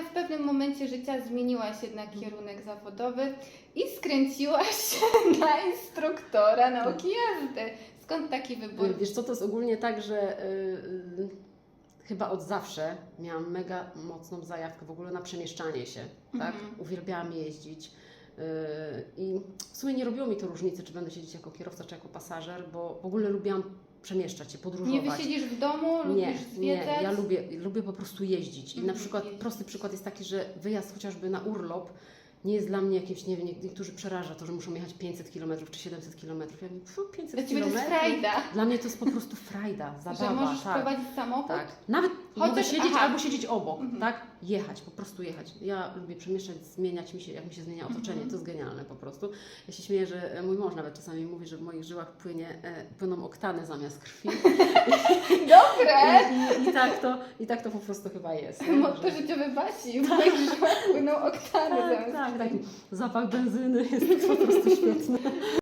ale w pewnym momencie życia zmieniłaś jednak kierunek zawodowy i skręciłaś się na instruktora nauki jazdy. Skąd taki wybór? Wiesz co, to jest ogólnie tak, że y, y, chyba od zawsze miałam mega mocną zajawkę w ogóle na przemieszczanie się, tak? Mhm. Uwielbiałam jeździć. y, I w sumie nie robiło mi to różnicy, czy będę siedzieć jako kierowca, czy jako pasażer, bo w ogóle lubiłam przemieszczać się, podróżować. Nie wysiedzisz w domu, Nie, lubisz nie, zwiedzać? ja lubię, lubię po prostu jeździć. I na Mhm, przykład prosty przykład jest taki, że wyjazd chociażby na urlop nie jest dla mnie jakimś, nie wiem, nie- niektórzy przeraża to, że muszą jechać 500 km czy 700 km. Ja mówię, "Pfu, 500 Dla Ciebie to km. jest frajda, Dla mnie to jest po prostu frajda, zabawa. że możesz tak. prowadzić samochód. Tak. Nawet Chociaż- siedzieć aha. albo siedzieć obok, Mhm. tak? Jechać, po prostu jechać. Ja lubię przemieszczać, zmieniać mi się, jak mi się zmienia otoczenie. Mhm. To jest genialne po prostu. Ja się śmieję, że mój mąż nawet czasami mówi, że w moich żyłach płynie, e, płyną oktany zamiast krwi. Dobre! I, i, tak to, I tak to po prostu chyba jest. nie? Motto Że- życiowe Basi, w moich żyłach płyną oktany Tak, zamiast tak, krwi. taki zapach benzyny jest po prostu świetny.